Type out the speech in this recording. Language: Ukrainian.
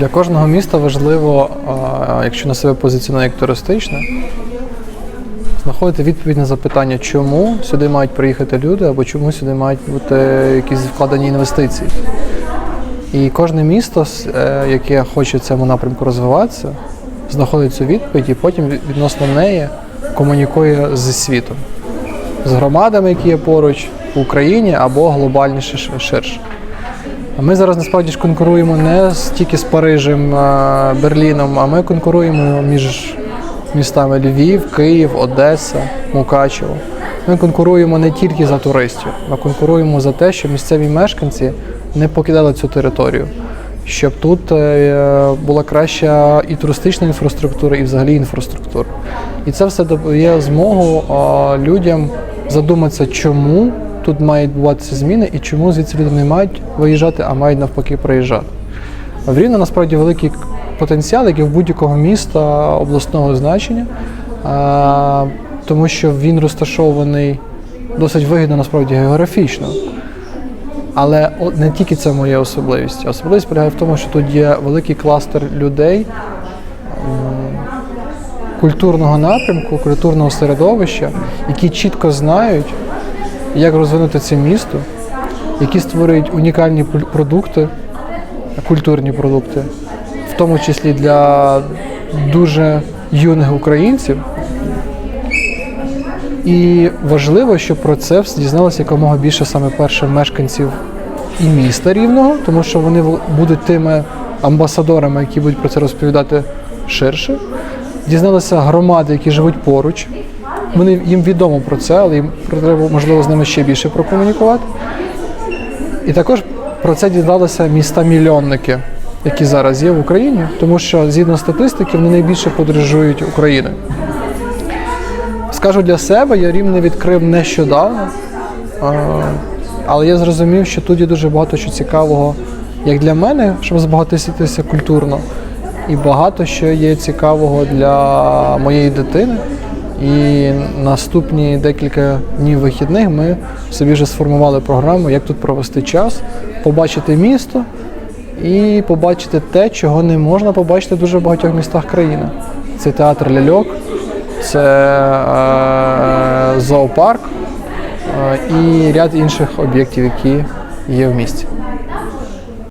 Для кожного міста важливо, якщо на себе позиціонує як туристичне, знаходити відповідь на запитання, чому сюди мають приїхати люди або чому сюди мають бути якісь вкладені інвестиції. І кожне місто, е, яке хоче в цьому напрямку розвиватися, знаходить цю відповідь і потім відносно неї комунікує зі світом, з громадами, які є поруч в Україні або глобальніше ширше. А Ми зараз насправді ж конкуруємо не тільки з Парижем, Берліном, а ми конкуруємо між містами Львів, Київ, Одеса, Мукачево. Ми конкуруємо не тільки за туристів, ми конкуруємо за те, щоб місцеві мешканці не покидали цю територію, щоб тут е, була краща і туристична інфраструктура, і взагалі інфраструктура. І це все дає змогу людям задуматися, чому тут мають відбуватися зміни і чому звідси люди не мають виїжджати, а мають навпаки приїжджати. В Рівно насправді великий потенціал, як і в будь-якого міста обласного значення, тому що він розташований досить вигідно насправді географічно. Але не тільки це моя особливість. Особливість полягає в тому, що тут є великий кластер людей культурного напрямку, культурного середовища, які чітко знають, як розвинути це місто, які створюють унікальні пр- продукти, культурні продукти, в тому числі для дуже юних українців. І важливо, щоб про це дізналося якомога більше саме перше мешканців і міста рівного, тому що вони будуть тими амбасадорами, які будуть про це розповідати ширше. Дізналися громади, які живуть поруч. Вони їм відомо про це, але їм треба можливо з ними ще більше прокомунікувати. І також про це дізналися міста-мільйонники, які зараз є в Україні, тому що згідно статистики вони найбільше подорожують Україною. Скажу для себе, я рівне відкрив нещодавно, але я зрозумів, що тут є дуже багато що цікавого, як для мене, щоб збагатитися культурно, і багато що є цікавого для моєї дитини. І наступні декілька днів вихідних ми собі вже сформували програму, як тут провести час, побачити місто і побачити те, чого не можна побачити в дуже багатьох містах країни. Це театр ляльок, це е, зоопарк е, і ряд інших об'єктів, які є в місті.